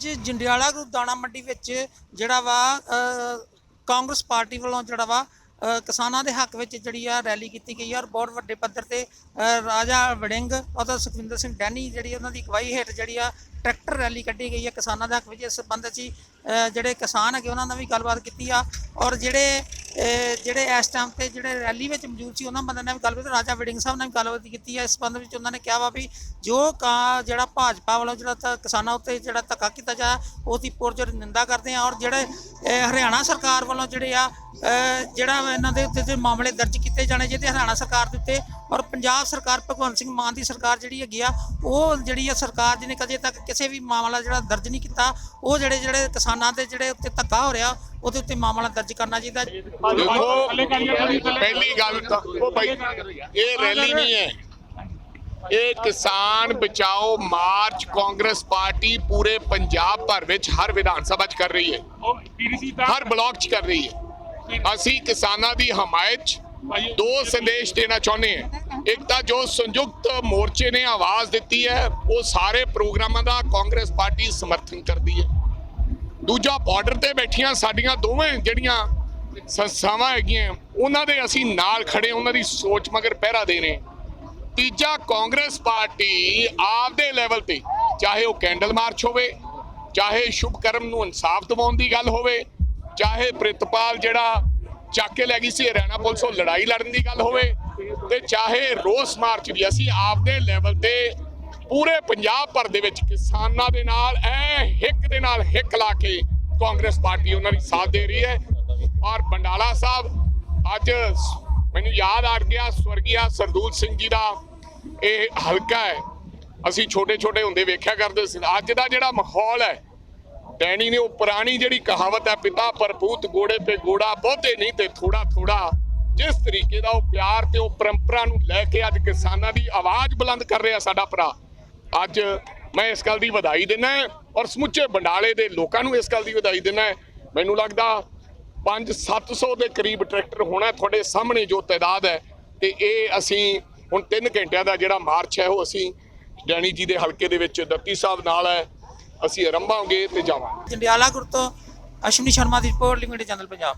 ਜੀ ਜੰਡਿਆਲਾ ਗੁਰੂ ਦਾਣਾ ਮੰਡੀ ਵਿੱਚ ਜਿਹੜਾ ਵਾ ਕਾਂਗਰਸ ਪਾਰਟੀ ਵੱਲੋਂ ਜਿਹੜਾ ਵਾ ਕਿਸਾਨਾਂ ਦੇ ਹੱਕ ਵਿੱਚ ਜਿਹੜੀ ਆ ਰੈਲੀ ਕੀਤੀ ਗਈ ਆ ਔਰ ਬਹੁਤ ਵੱਡੇ ਪੱਧਰ ਤੇ ਰਾਜਾ ਵੜਿੰਗ ਅਤੇ ਸੁਖਵਿੰਦਰ ਸਿੰਘ ਡੈਨੀ ਜਿਹੜੀ ਉਹਨਾਂ ਦੀ ਅਗਵਾਈ ਹੇਠ ਜਿਹੜੀ ਆ ਟਰੈਕਟਰ ਰੈਲੀ ਕੱਢੀ ਗਈ ਹੈ ਕਿਸਾਨਾਂ ਦੇ ਹੱਕ ਵਿੱਚ ਇਸ ਸੰਬੰਧ 'ਚ ਹੀ, ਜਿਹੜੇ ਕਿਸਾਨ ਹੈਗੇ ਉਹਨਾਂ ਨਾਲ ਵੀ ਗੱਲਬਾਤ ਕੀਤੀ ਆ ਔਰ ਜਿਹੜੇ ਜਿਹੜੇ ਇਸ ਟਾਈਮ ਤੇ ਜਿਹੜੇ ਰੈਲੀ ਵਿੱਚ ਮੌਜੂਦ ਸੀ, ਉਹਨਾਂ ਬੰਦਿਆਂ ਨਾਲ ਵੀ ਗੱਲਬਾਤ ਰਾਜਾ ਵੜਿੰਗ ਸਾਹਿਬ ਨਾਲ ਵੀ ਗੱਲਬਾਤ ਕੀਤੀ ਹੈ। ਇਸ ਸੰਬੰਧ ਵਿੱਚ ਉਹਨਾਂ ਨੇ ਕਿਹਾ ਵਾ ਵੀ ਜੋ ਕਾ ਜਿਹੜਾ ਭਾਜਪਾ ਵੱਲੋਂ ਜਿਹੜਾ ਤ- ਕਿਸਾਨਾਂ ਉੱਤੇ ਜਿਹੜਾ ਧੱਕਾ ਕੀਤਾ ਜਾ ਉਸ ਦੀ ਪੁਰਜੋਰ ਨਿੰਦਾ ਕਰਦੇ ਆ ਔਰ ਜਿਹੜੇ ਹਰਿਆਣਾ ਸਰਕਾਰ ਵੱਲੋਂ ਜਿਹੜੇ ਆ ਜਿਹੜਾ ਇਹਨਾਂ ਦੇ ਉੱਤੇ ਤੇ ਮਾਮਲੇ ਦਰਜ ਕੀਤੇ ਜਾਣੇ ਜਿਹਦੇ ਹਰਿਆਣਾ ਸਰਕਾਰ ਦੇ ਉੱਤੇ ਔਰ ਪੰਜਾਬ ਸਰਕਾਰ ਭਗਵੰਤ ਸਿੰਘ ਮਾਨ ਦੀ ਸਰਕਾਰ ਜਿਹੜੀ ਹੈਗੀ ਆ ਉਹ ਜਿਹੜੀ ਆ ਸਰਕਾਰ ਜਿਹਨੇ ਕਦੇ ਤੱਕ ਕਿਸੇ ਵੀ ਮਾਮਲਾ ਜਿਹੜਾ ਦਰਜ ਨਹੀਂ ਕੀਤਾ ਉਹ ਜਿਹੜੇ ਜਿਹੜੇ ਕਿਸਾਨਾਂ ਦੇ ਜਿਹੜੇ ਉੱਤੇ ਧੱਕਾ ਹੋ ਰਿਹਾ ਉਹਦੇ ਉੱਤੇ ਮਾਮਲਾ ਦਰਜ ਕਰਨਾ ਚਾਹੀਦਾ। ਪਹਿਲੀ ਗੱਲ ਤਾਂ ਉਹ ਭਾਈ ਇਹ ਰੈਲੀ ਨਹੀਂ ਹੈ। ਇਹ ਕਿਸਾਨ ਬਚਾਓ ਮਾਰਚ ਕਾਂਗਰਸ ਪਾਰਟੀ ਪੂਰੇ ਪੰਜਾਬ ਭਰ ਵਿੱਚ ਹਰ ਵਿਧਾਨ ਸਭਾ 'ਚ ਕਰ ਰਹੀ ਹੈ। ਹਰ ਬਲਾਕ 'ਚ ਕਰ ਰਹੀ ਹੈ। ਅਸੀਂ ਕਿਸਾਨਾਂ ਦੀ ਹਮਾਇਤ 'ਚ ਦੋ ਸੰਦੇਸ਼ ਦੇਣਾ ਚਾਹੁੰਦੇ ਹਾਂ। ਇੱਕ ਤਾਂ ਜੋ ਸੰਯੁਕਤ ਮੋਰਚੇ ਨੇ ਆਵਾਜ਼ ਦਿੱਤੀ ਹੈ, ਉਹ ਸਾਰੇ ਪ੍ਰੋਗਰਾਮਾਂ ਦਾ ਕਾਂਗਰਸ ਪਾਰਟੀ ਸਮਰਥਨ ਕਰਦੀ ਹੈ। ਦੂਜਾ ਬਾਰਡਰ ਤੇ ਬੈਠੀਆਂ ਸਾਡੀਆਂ ਦੋਵੇਂ ਜਿਹੜੀਆਂ ਸੰਸਥਾਵਾਂ ਹੈਗੀਆਂ, ਉਹਨਾਂ ਦੇ ਅਸੀਂ ਨਾਲ ਖੜੇ, ਉਹਨਾਂ ਦੀ ਸੋਚ ਮਗਰ ਪਹਿਰਾ ਦੇ ਰਹੇ ਤੀਜਾ, ਕਾਂਗਰਸ ਪਾਰਟੀ ਆਪਦੇ ਲੈਵਲ ਤੇ, ਚਾਹੇ ਉਹ ਕੈਂਡਲ ਮਾਰਚ ਹੋਵੇ, ਚਾਹੇ ਸ਼ੁਭ ਕਰਮ ਨੂੰ ਇਨਸਾਫ ਦਿਵਾਉਣ ਦੀ ਗੱਲ ਹੋਵੇ ਚਾਹੇ ਪ੍ਰਿਤਪਾਲ ਜਿਹੜਾ ਚੱਕ ਕੇ ਲੈ ਗਈ ਸੀ ਹਰਿਆਣਾ ਪੁਲਿਸ ਉਹ ਲੜਾਈ ਲੜਨ ਦੀ ਗੱਲ ਹੋਵੇ ਤੇ ਚਾਹੇ ਰੋਸ ਮਾਰਚ ਦੀ ਅਸੀਂ ਆਪਦੇ ਲੈਵਲ ਤੇ ਪੂਰੇ ਪੰਜਾਬ ਭਰ ਦੇ ਵਿੱਚ ਕਿਸਾਨਾਂ ਦੇ ਨਾਲ, ਐ ਹਿੱਕ ਦੇ ਨਾਲ ਹਿੱਕ ਲਾ ਕੇ ਕਾਂਗਰਸ ਪਾਰਟੀ ਉਹਨਾਂ ਦੀ ਸਾਥ ਦੇ ਰਹੀ ਹੈ। ਔਰ ਬੰਡਾਲਾ ਸਾਹਿਬ, ਅੱਜ ਮੈਨੂੰ ਯਾਦ ਆ ਗਿਆ, ਸਵਰਗੀਆ ਸਰਦੂਲ ਸਿੰਘ ਜੀ ਦਾ ਇਹ ਹਲਕਾ ਹੈ। ਅਸੀਂ ਛੋਟੇ ਛੋਟੇ ਹੁੰਦੇ ਵੇਖਿਆ ਕਰਦੇ ਸੀ, ਅੱਜ ਦਾ ਜਿਹੜਾ ਮਾਹੌਲ ਹੈ ਡੈਣੀ ਨੇ ਉਹ ਪੁਰਾਣੀ ਜਿਹੜੀ ਕਹਾਵਤ ਹੈ, ਪਿਤਾ ਪਰਪੂਤ ਗੋੜੇ ਤੇ ਗੋੜਾ ਬਹੁਤੇ ਨਹੀਂ ਤੇ ਥੋੜਾ ਥੋੜਾ। ਜਿਸ ਤਰੀਕੇ ਦਾ ਉਹ ਪਿਆਰ ਤੇ ਉਹ ਪਰੰਪਰਾ ਨੂੰ ਲੈ ਕੇ ਅੱਜ ਕਿਸਾਨਾਂ ਦੀ ਆਵਾਜ਼ ਬੁਲੰਦ ਕਰ ਰਿਹਾ ਸਾਡਾ ਭਰਾ। ਅੱਜ ਮੈਂ ਇਸ ਗੱਲ ਦੀ ਵਧਾਈ ਦਿੰਦਾ ਔਰ ਸਮੁੱਚੇ ਬੰਡਾਲੇ ਦੇ ਲੋਕਾਂ ਨੂੰ ਇਸ ਗੱਲ ਦੀ ਵਧਾਈ ਦਿੰਦਾ ਮੈਨੂੰ ਲੱਗਦਾ 5-700 ਦੇ ਕਰੀਬ ਟਰੈਕਟਰ ਹੋਣਾ ਤੁਹਾਡੇ ਸਾਹਮਣੇ ਜੋ ਤਾਦਾਦ ਹੈ ਤੇ ਇਹ ਅਸੀਂ ਹੁਣ 3 ਘੰਟਿਆਂ ਦਾ ਜਿਹੜਾ ਮਾਰਚ ਹੈ, ਉਹ ਅਸੀਂ ਡੈਣੀ ਜੀ ਦੇ ਹਲਕੇ ਦੇ ਵਿੱਚ ਦੱਤੀ ਸਾਹਿਬ ਨਾਲ ਹੈ। ਅਸੀਂ ਆਰੰਭਾਂਗੇ ਤੇ ਜਾਵਾਂਗੇ। ਜੰਡਿਆਲਾ ਗੁਰੂ ਤੋਂ ਅਸ਼ਵਨੀ ਸ਼ਰਮਾ ਦੀ ਰਿਪੋਰਟ ਲਿਮਿਟਡ ਜਨਰਲ ਪੰਜਾਬ।